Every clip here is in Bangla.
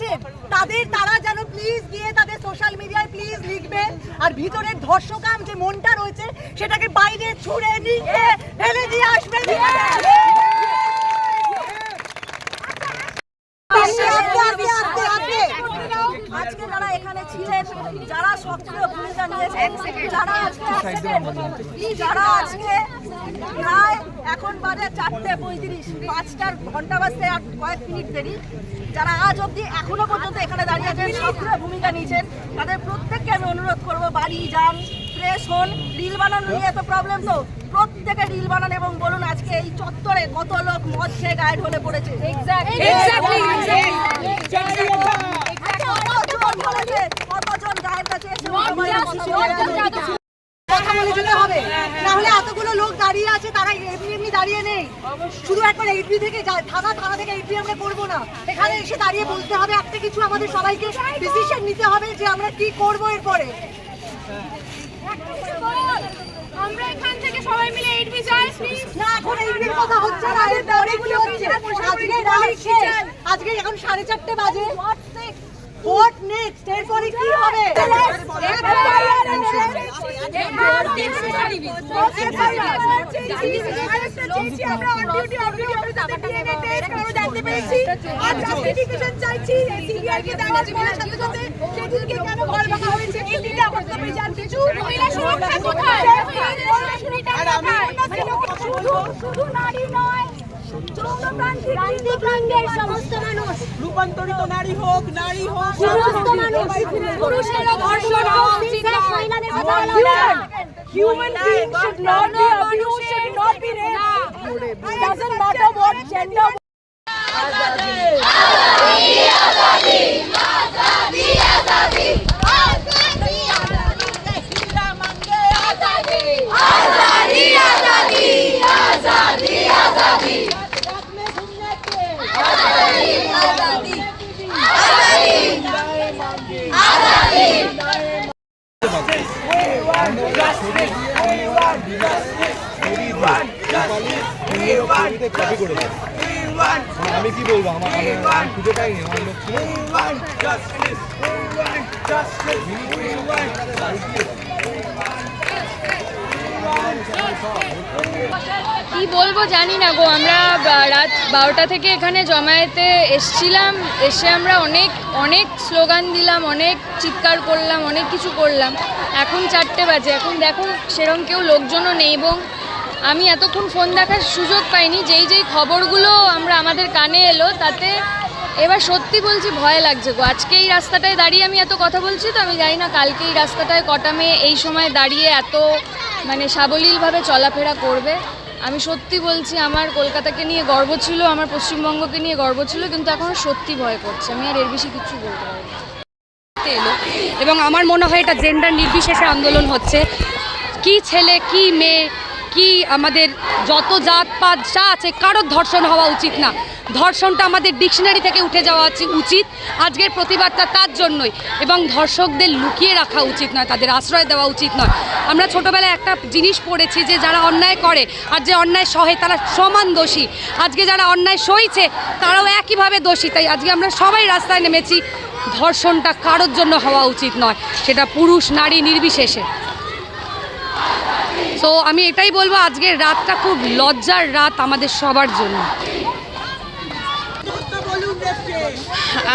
আছেন তাদের তারা যেন প্লিজ গিয়ে তাদের সোশ্যাল মিডিয়ায় প্লিজ লিখবে। আর ভিতরের ধর্ষকাম যে মনটা রয়েছে, সেটাকে বাইরে ছুঁড়ে নিয়ে ফেলে দিয়ে আসবে আস্তে, আস্তে, আস্তে, আস্তে। আজকে যারা এখানে ছিলেন যারা সক্রিয় ভূমিকা নিয়েছেন যারা আজকে যারা আজকে প্রায় এখন বাজে চারটে পঁয়ত্রিশ পাঁচটার ঘণ্টা বাজতে আর কয়েক মিনিট দেরি যারা আজ অবধি এখনও পর্যন্ত এখানে দাঁড়িয়ে আছেন সক্রিয় ভূমিকা নিয়েছেন তাদের প্রত্যেককে আমি অনুরোধ করব বাড়ি যান ফ্রেশ হন রিল বানানো নিয়ে এত প্রবলেম তো প্রত্যেকে রিল বানান এবং বলুন আজকে এই চত্বরে কত লোক মদ খেয়ে গায়ে ঢলে পড়েছে। কতজন বলেছে, কতজন গায়ের কাছে এসে সবাই কথা বলে যেতে হবে। না হলে এতগুলো লোক দাঁড়িয়ে আছে তারা এমনি এমনি দাঁড়িয়ে নেই। শুধু একবার এইটবি থেকে থানা থানা থেকে এইটবি আমরা করব না। এখানে এসে দাঁড়িয়ে বলতে হবে একটা কিছু আমাদের সবাইকে ডিসিশন নিতে হবে যে আমরা কি করব এরপরে। আমরা এখান থেকে সবাই মিলে এইট বি না এখন এইটবির কথা হচ্ছে না এর পরে হচ্ছে। আজকে রাত শেষ। আজকে এখন সাড়ে চারটে বাজে। হোয়াট নেক্সট এরপরে কি হবে? মহিলা সুরক্ষা কোথায়? শুধু নারী নয় সমস্ত মানুষ। রূপান্তরিত নারী হোক নারী হোক সমস্ত মানুষ। পুরুষেরও ধর্ষণ হওয়া উচিত না মহিলাদের কথা বলা Human being should not be abused, should not be raped. It doesn't matter what gender আমি কি বলব কি বলব জানি না গো, আমরা রাত বারোটা থেকে এখানে জমায়েতে এসছিলাম, এসে আমরা অনেক অনেক স্লোগান দিলাম, অনেক চিৎকার করলাম, অনেক কিছু করলাম। এখন চারটে বাজে, এখন দেখো সেরকম কেউ লোকজনও নেই এবং আমি এতক্ষণ ফোন দেখার সুযোগ পাইনি, যেই যেই খবরগুলো আমরা আমাদের কানে এলো, তাতে এবার সত্যি বলছি ভয় লাগছে গো। আজকে এই রাস্তাটায় দাঁড়িয়ে আমি এত কথা বলছি তো, আমি জানি না কালকে এই রাস্তাটায় কটা মেয়ে এই সময় দাঁড়িয়ে এত মানে সাবলীলভাবে চলাফেরা করবে। আমি সত্যি বলছি, আমার কলকাতাকে নিয়ে গর্ব ছিল, আমার পশ্চিমবঙ্গকে নিয়ে গর্ব ছিল, কিন্তু এখন সত্যি ভয় করছে। আমি আর এর বেশি কিছু বলতে পারব না। এলো। এবং আমার মনে হয় এটা জেন্ডার নির্বিশেষে আন্দোলন হচ্ছে। কি ছেলে, কি মেয়ে কি আমাদের যত জাত পাত যা আছে, কারোর ধর্ষণ হওয়া উচিত না। ধর্ষণটা আমাদের ডিকশনারি থেকে উঠে যাওয়া উচি- উচিত, আজকের প্রতিবাদটা তার জন্যই। এবং ধর্ষকদের লুকিয়ে রাখা উচিত নয়, তাদের আশ্রয় দেওয়া উচিত নয়। আমরা ছোটোবেলায় একটা জিনিস পড়েছি যে যারা অন্যায় করে আর যে অন্যায় সহে তারা সমান দোষী। আজকে যারা অন্যায় সইছে, তারাও একইভাবে দোষী। তাই আজকে আমরা সবাই রাস্তায় নেমেছি। ধর্ষণটা কারোর জন্য হওয়া উচিত নয়, সেটা পুরুষ, নারী নির্বিশেষে। সো আমি এটাই বলব আজকের রাতটা খুব লজ্জার রাত আমাদের সবার জন্য।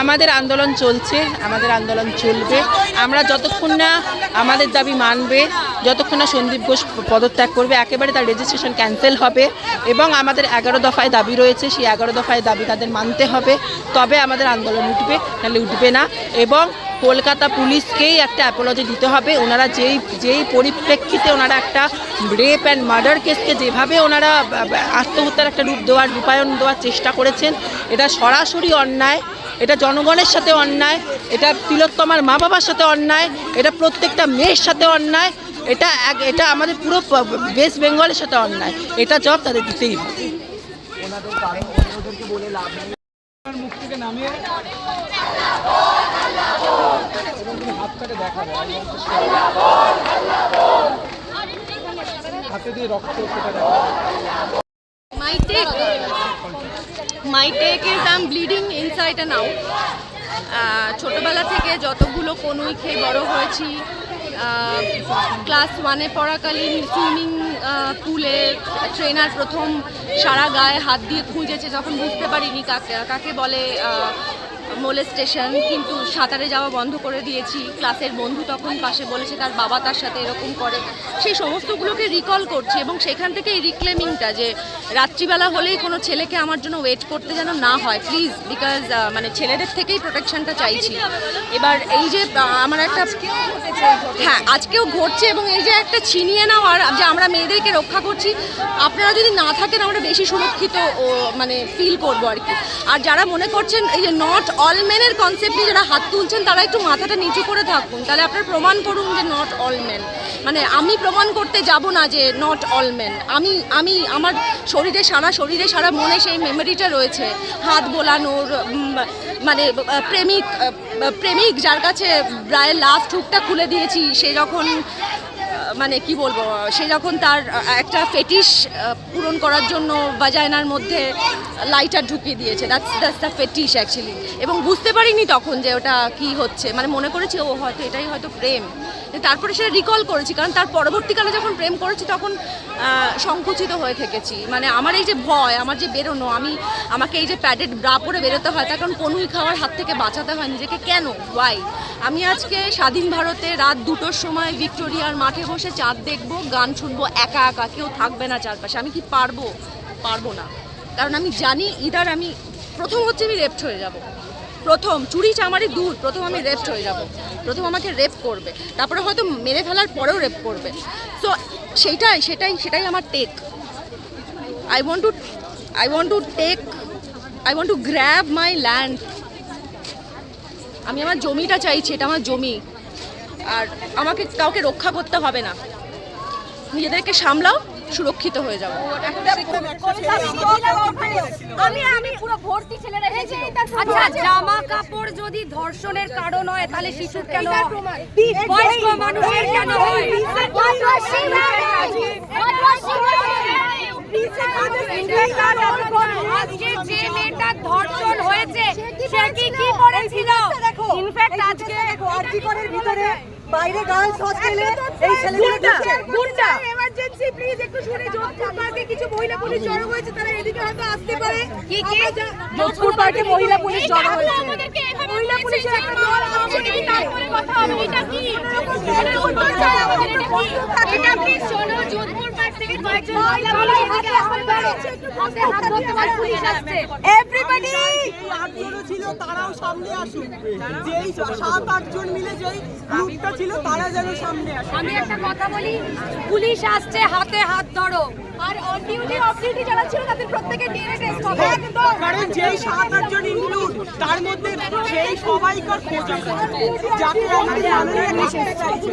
আমাদের আন্দোলন চলছে, আমাদের আন্দোলন চলবে। আমরা যতক্ষণ না আমাদের দাবি মানবে, যতক্ষণ না সন্দীপ ঘোষ পদত্যাগ করবে, একেবারে তার রেজিস্ট্রেশন ক্যান্সেল হবে এবং আমাদের এগারো দফায় দাবি রয়েছে, সেই এগারো দফায় দাবি তাদের মানতে হবে। তবে আমাদের আন্দোলন উঠবে, নাহলে উঠবে না। এবং কলকাতা পুলিশকেই একটা অ্যাপোলজি দিতে হবে। ওনারা যেই যেই পরিপ্রেক্ষিতে ওনারা একটা রেপ অ্যান্ড মার্ডার কেসকে যেভাবে ওনারা আত্মহত্যার একটা রূপ দেওয়ার রূপায়ণ দেওয়ার চেষ্টা করেছেন এটা সরাসরি অন্যায় এটা জনগণের সাথে অন্যায় এটা তিলোত্তমার মা বাবার সাথে অন্যায় এটা প্রত্যেকটা মেয়ের সাথে অন্যায় এটা এক এটা আমাদের পুরো ওয়েস্ট বেঙ্গলের সাথে অন্যায়। এটা জব তাদের দিতেই হবে। মুখ থেকে নামিয়ে My take, my take is I'm bleeding inside and out. ছোটবেলা থেকে যতগুলো কনুই খেয়ে বড় হয়েছি ক্লাস ওয়ানে পড়াকালীন সুইমিং পুলে ট্রেনার প্রথম সারা গায়ে হাত দিয়ে খুঁজেছে যখন বুঝতে পারিনি কাকে কাকে বলে মোলেস্টেশন, কিন্তু সাঁতারে যাওয়া বন্ধ করে দিয়েছি। ক্লাসের বন্ধু তখন পাশে বলেছে, তার বাবা তার সাথে এরকম করে। সেই সমস্তগুলোকে রিকল করছি এবং সেখান থেকে এই রিক্লেমিংটা যে রাত্রিবেলা হলেই কোনো ছেলেকে আমার জন্য ওয়েট করতে যেন না হয় প্লিজ বিকজ মানে ছেলেদের থেকেই প্রোটেকশনটা চাইছি। এবার এই যে আমার একটা হ্যাঁ আজকেও ঘটছে এবং এই যে একটা ছিনিয়ে নেওয়ার যে আমরা মেয়েদেরকে রক্ষা করছি, আপনারা যদি না থাকেন আমরা বেশি সুরক্ষিত মানে ফিল করব আর কি। আর যারা মনে করছেন এই যে নট অল মেনের কনসেপ্ট নিয়ে যারা হাত তুলছেন, তারা একটু মাথাটা নিচু করে থাকুন। তাহলে আপনারা প্রমাণ করুন যে নট অল মেন মানে আমি প্রমাণ করতে যাব না যে নট অল মেন আমি আমি, আমার শরীরে সারা শরীরে সারা মনে সেই মেমোরিটা রয়েছে। হাত বোলানোর মানে প্রেমিক প্রেমিক যার কাছে প্রায় লাস্ট হুকটা খুলে দিয়েছি, সে যখন মানে কি বলব সেই যখন তার একটা ফেটিশ পূরণ করার জন্য বাজায়নার মধ্যে লাইটার ঢুকিয়ে দিয়েছে। That's that's the fetish actually এবং বুঝতে পারিনি তখন যে ওটা কি হচ্ছে। মানে মনে করেছি, ও হয়তো এটাই হয়তো প্রেম। তারপরে সেটা রিকল করেছি, কারণ তার পরবর্তীকালে যখন প্রেম করেছি তখন সংকুচিত হয়ে থেকেছি। মানে আমার এই যে ভয়, আমার যে বেরোনো, আমি আমাকে এই যে প্যাডেড ব্রা পরে বেরোতে হয়, তার কারণ কনুই খাওয়ার হাত থেকে বাঁচাতে হয় নিজেকে। কেন? ওয়াই আমি আজকে স্বাধীন ভারতে রাত দুটোর সময় ভিক্টোরিয়ার মাঠে বসে চাঁদ দেখব, গান শুনব, একা একা, কেউ থাকবে না চারপাশে। আমি কি পারব? পারব না। কারণ আমি জানি ইদার আমি, প্রথম হচ্ছে আমি রেপ্ট হয়ে যাব। প্রথম, চুরি চামারি দূর, প্রথম আমি রেপড হয়ে যাব। প্রথম আমাকে রেপ করবে। তারপরে হয়তো মেরে ফেলার পরেও রেপ করবে। সো সেইটাই, সেটাই সেটাই আমার take I want to I want to take I want to grab my land আমি আমার জমিটা চাইছি, এটা আমার জমি। আর আমাকে, কাউকে রক্ষা করতে হবে না। নিজেদেরকে সামলাও। সুরক্ষিত হয়ে যাব আমি আমি পুরো ভর্তি ছেলে রেখেছি আচ্ছা জামা কাপড় যদি ধর্ষণের কারণ হয় তাহলে শিশুর কেন বয়স্ক মানুষের কেন হয় আজকে যে মেয়েটার ধর্ষণ হয়েছে সে কি কি করেছিল ইনফ্যাক্ট আজকে দেখো আরজিকরের ভিতরে বাইরে গার্লস হস্টেলে এই গুন্ডা এমার্জেন্সি প্লিজ একটু শুনে যোধপুর পার্কে মহিলা পুলিশ জড়ো হয়েছে তারা এদিকে হয়তো আসতে পারে। কি কি? যোধপুর পার্কে মহিলা পুলিশ জড়ো হয়েছে। মহিলা পুলিশের একটা দল আমাদেরকে তারপরে কথা হবে এটা কি? এটা প্লিজ শোনো যোধপুর পার্ক থেকে কয়েকজন মহিলা পুলিশ এদিকে আসতে পারে। হাতে হাত ধরতে পারে পুলিশ আসছে এভরিবডি ছিল তারাও সামনে আসুক। যেই সাত আটজন মিলে যেই গ্রুপটা ছিল তারা যেন সামনে আসে। আমি একটা কথা বলি পুলিশ আসছে হাতে হাত ধরো। আর অন অফ ডিউটি যারা ছিল তাদের প্রত্যেকের ডিএনএ টেস্ট হবে। একদম কারণ যেই সাত, আটজন ইনক্লুড তার মধ্যে সেই সবাইকার খোঁজ যাকে আমাদের চাইছে।